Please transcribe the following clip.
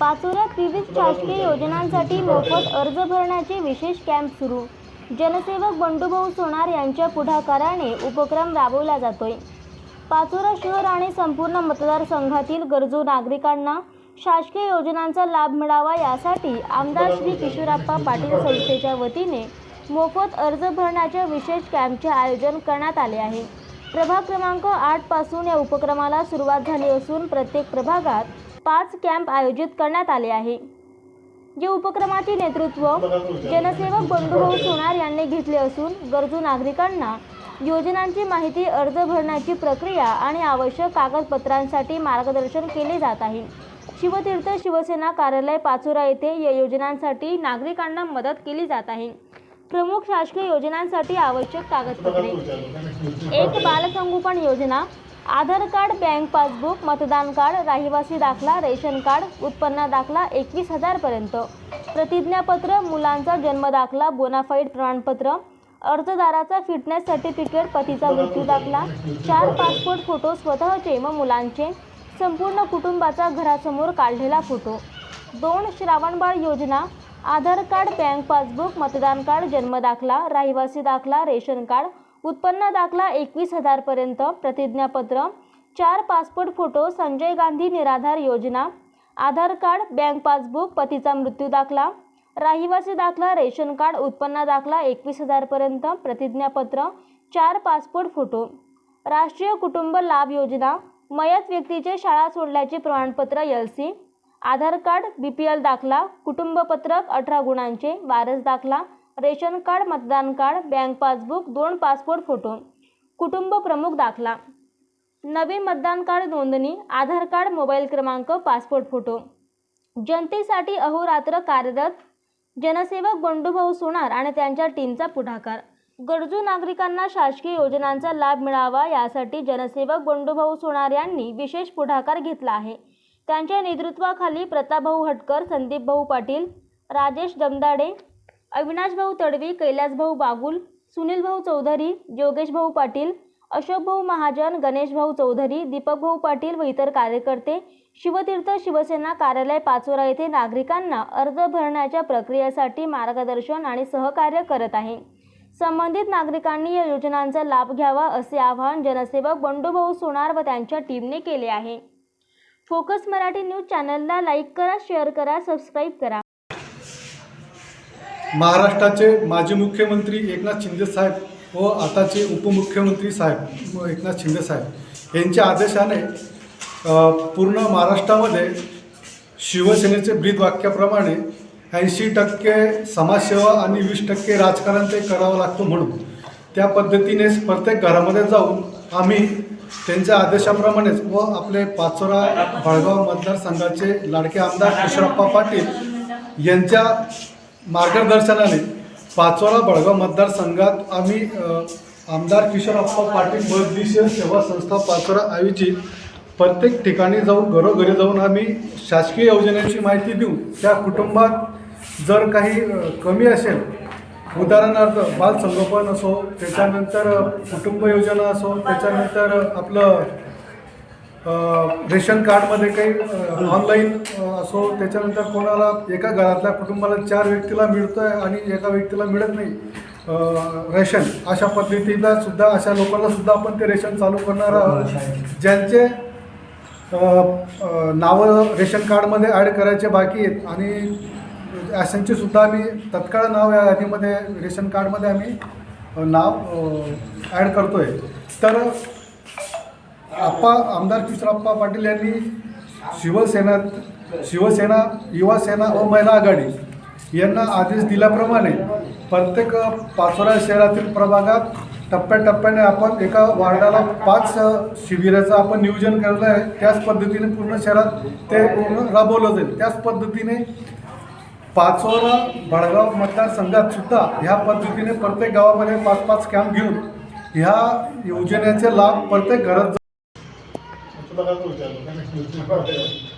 पाचोऱ्यात विविध शासकीय योजनांसाठी मोफत अर्ज भरण्याचे विशेष कॅम्प सुरू. जनसेवक बंडूभाऊ सोनार यांच्या पुढाकाराने उपक्रम राबवला जातोय. पाचोरा शहर आणि संपूर्ण मतदारसंघातील गरजू नागरिकांना शासकीय योजनांचा लाभ मिळावा यासाठी आमदार श्री किशोराप्पा पाटील संस्थेच्या वतीने मोफत अर्ज भरण्याच्या विशेष कॅम्पचे आयोजन करण्यात आले आहे. प्रभाग क्रमांक आठपासून या उपक्रमाला सुरुवात झाली असून प्रत्येक प्रभागात पाच कॅम्प आयोजित करण्यात आले आहे. जे उपक्रमाचे नेतृत्व जनसेवक बंडूभाऊ सोनार यांनी घेतले असून गरजू नागरिकांना योजनांची माहिती अर्ज भरण्याची प्रक्रिया आणि आवश्यक कागदपत्रांसाठी मार्गदर्शन केले जात आहे. शिवतीर्थ शिवसेना कार्यालय पाचोरा येथे या योजनांसाठी नागरिकांना मदत केली जात आहे. प्रमुख शासकीय योजनांसाठी आवश्यक कागदपत्रे. एक बालसंगोपन योजना आधार कार्ड बँक पासबुक मतदान कार्ड रहिवासी दाखला रेशन कार्ड उत्पन्न दाखला एकवीस हजारपर्यंत प्रतिज्ञापत्र मुलांचा जन्मदाखला बोनाफाईड प्रमाणपत्र अर्जदाराचा फिटनेस सर्टिफिकेट पतीचा मृत्यू दाखला चार पासपोर्ट फोटो स्वतःचे व मुलांचे संपूर्ण कुटुंबाचा घरासमोर काढलेला फोटो दोन श्रावणबाळ योजना आधार कार्ड बँक पासबुक मतदान कार्ड जन्मदाखला रहिवासी दाखला रेशन कार्ड उत्पन्न दाखला एकवीस हजारपर्यंत प्रतिज्ञापत्र चार पासपोर्ट फोटो संजय गांधी निराधार योजना आधार कार्ड बँक पासबुक पतीचा मृत्यू दाखला रहिवासी दाखला रेशन कार्ड उत्पन्न दाखला एकवीस हजारपर्यंत प्रतिज्ञापत्र चार पासपोर्ट फोटो. राष्ट्रीय कुटुंब लाभ योजना मयत व्यक्तीचे शाळा सोडल्याचे प्रमाणपत्र L C Aadhaar card B P L दाखला कुटुंबपत्रक अठरा गुणांचे वारस दाखला रेशन कार्ड मतदान कार्ड बँक पासबुक दोन पासपोर्ट फोटो कुटुंब प्रमुख दाखला. नवीन मतदान कार्ड नोंदणी आधार कार्ड मोबाईल क्रमांक पासपोर्ट फोटो. जनतेसाठी अहोरात्र कार्यरत जनसेवक बंडूभाऊ सोनार आणि त्यांच्या टीमचा पुढाकार. गरजू नागरिकांना शासकीय योजनांचा लाभ मिळावा यासाठी जनसेवक बंडूभाऊ सोनार यांनी विशेष पुढाकार घेतला आहे. त्यांच्या नेतृत्वाखाली प्रतापभाऊ हटकर संदीपभाऊ पाटील राजेश दमदाडे अविनाशभाऊ तडवी कैलासभाऊ बागुल सुनीलभाऊ चौधरी योगेशभाऊ पाटील अशोकभाऊ महाजन गणेशभाऊ चौधरी दीपकभाऊ पाटील व इतर कार्यकर्ते शिवतीर्थ शिवसेना कार्यालय पाचोरा येथे नागरिकांना अर्ज भरण्याच्या प्रक्रियेसाठी मार्गदर्शन आणि सहकार्य करत आहे. संबंधित नागरिकांनी या योजनांचा लाभ घ्यावा असे आवाहन जनसेवक बंडूभाऊ सोनार व त्यांच्या टीमने केले आहे. फोकस मराठी न्यूज चॅनलला लाईक करा शेअर करा सबस्क्राईब करा. महाराष्ट्राचे माजी मुख्यमंत्री एकनाथ शिंदे साहेब व आताचे उपमुख्यमंत्री साहेब व एकनाथ शिंदे साहेब यांच्या आदेशाने पूर्ण महाराष्ट्रामध्ये शिवसेनेचे ब्रीद वाक्याप्रमाणे ऐंशी टक्के समाजसेवा आणि वीस टक्के राजकारण ते करावं लागतं म्हणून. त्या पद्धतीनेच प्रत्येक घरामध्ये जाऊन आम्ही त्यांच्या आदेशाप्रमाणेच व आपले पाचोरा बळगाव मतदारसंघाचे लाडके आमदार किशोरप्पा पाटील यांच्या मार्गदर्शनाने पाचोरा बळगाव मतदारसंघात आम्ही आमदार आमदार किशोरप्पा पाटील बौद्धिशीय सेवा संस्था पाचोरा आयोजित प्रत्येक ठिकाणी जाऊन घरोघरी जाऊन आम्ही शासकीय योजनेची माहिती देऊ त्या कुटुंबात जर काही कमी असेल उदाहरणार्थ बालसंगोपन असो त्याच्यानंतर कुटुंब योजना असो त्याच्यानंतर आपलं रेशन कार्डमध्ये काही ऑनलाईन असो त्याच्यानंतर कोणाला एका घरातल्या कुटुंबाला चार व्यक्तीला मिळतं आहे आणि एका व्यक्तीला मिळत नाही रेशन अशा पद्धतीला सुद्धा अशा लोकांना सुद्धा आपण ते रेशन चालू करणार आहोत. ज्यांचे अ, अ, नावं रेशन कार्डमध्ये ॲड करायचे बाकी आहेत आणि अशांची सुद्धा आम्ही तत्काळ नाव या यादीमध्ये रेशन कार्डमध्ये आम्ही नाव ॲड करतो आहे तर आप्पा आमदार किशोरप्पा पाटील यांनी शिवसेना शिवसेना युवासेना व महिला आघाडी यांना आदेश दिल्याप्रमाणे प्रत्येक पाचोरा शहरातील प्रभागात टप्प्याटप्प्याने आपण एका वार्डाला पाच शिबिराचं आपण नियोजन करलं आहे. त्याच पद्धतीने पूर्ण शहरात ते पूर्ण राबवलं जाईल. त्याच पद्धतीने पाचोरा भडगाव मतदारसंघात सुद्धा ह्या पद्धतीने प्रत्येक गावामध्ये पाच पाच कॅम्प घेऊन ह्या योजनेचे लाभ प्रत्येक घरात तुला काय विचारलं